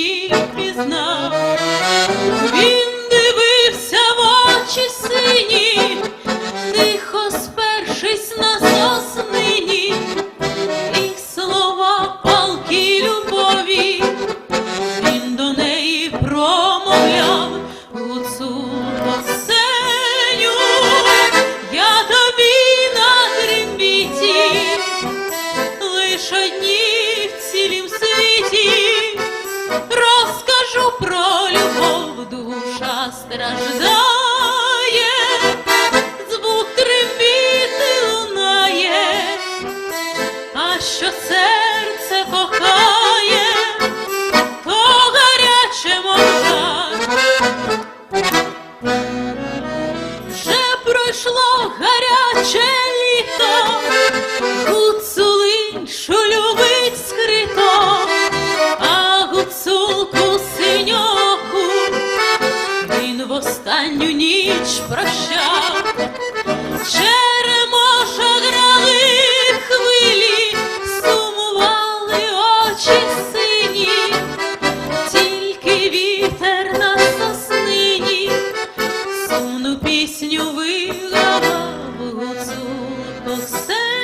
їх пізнав. Він душу про любов, душа страждає, звук трембіти лунає, а що серце кохає, то гаряче мовча. Вже пройшло гаряче літо у. останню ніч прощав, Черемоша грали хвилі, сумували очі сині, тільки вітер на соснині, сумну пісню вигадав гуцулко все.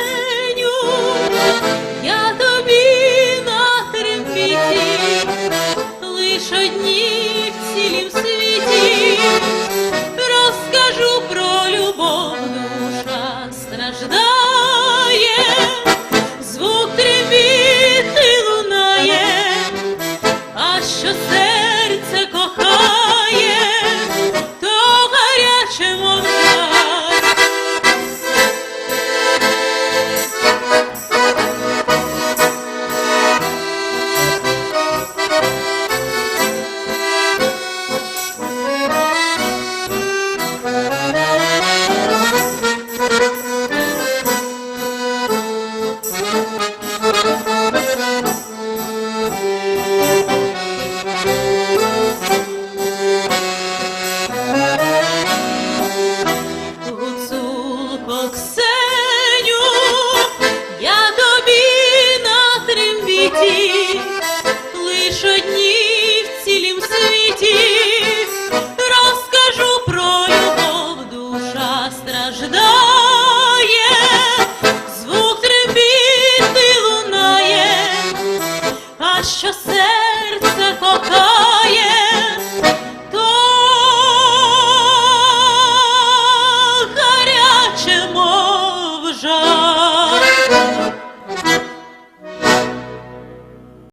Оксеню, я тобі на трембіті